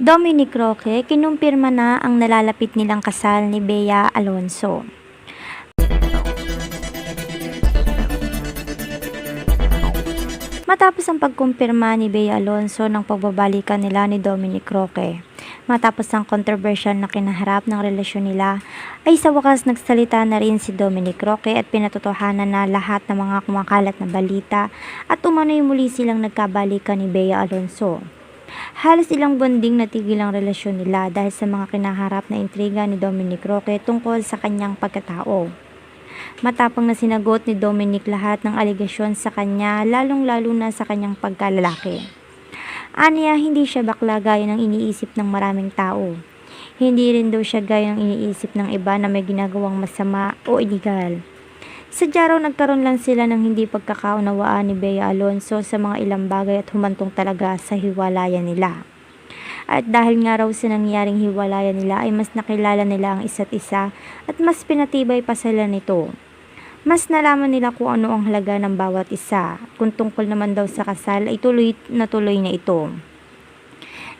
Dominic Roque, kinumpirma na ang nalalapit nilang kasal ni Bea Alonso. Matapos ang pagkumpirma ni Bea Alonso ng pagbabalikan nila ni Dominic Roque, matapos ang controversial na kinaharap ng relasyon nila, ay sa wakas nagsalita na rin si Dominic Roque at pinatotohanan na lahat ng mga kumakalat na balita at umano'y muli silang nagkabalikan ni Bea Alonso. Halos ilang buwan ding natigil ang relasyon nila dahil sa mga kinaharap na intriga ni Dominic Roque tungkol sa kanyang pagkatao. Matapang na sinagot ni Dominic lahat ng aligasyon sa kanya, lalong-lalo na sa kanyang pagkalalaki. Aniya, hindi siya bakla gaya ng iniisip ng maraming tao. Hindi rin daw siya gaya ng iniisip ng iba na may ginagawang masama o illegal. Sadya raw nagkaroon lang sila ng hindi pagkakaunawaan ni Bea Alonso sa mga ilang bagay at humantong talaga sa hiwalayan nila. At dahil nga raw sa nangyaring hiwalayan nila ay mas nakilala nila ang isa't isa at mas pinatibay pa sila nito. Mas nalaman nila kung ano ang halaga ng bawat isa. Kung tungkol naman daw sa kasal ay tuloy na tuloy na ito.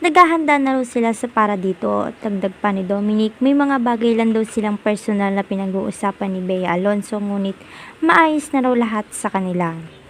Naghahanda na raw sila sa para dito. Tagdag pa ni Dominic, may mga bagay lang daw silang personal na pinag-uusapan ni Bea Alonso ngunit maayos na raw lahat sa kanila.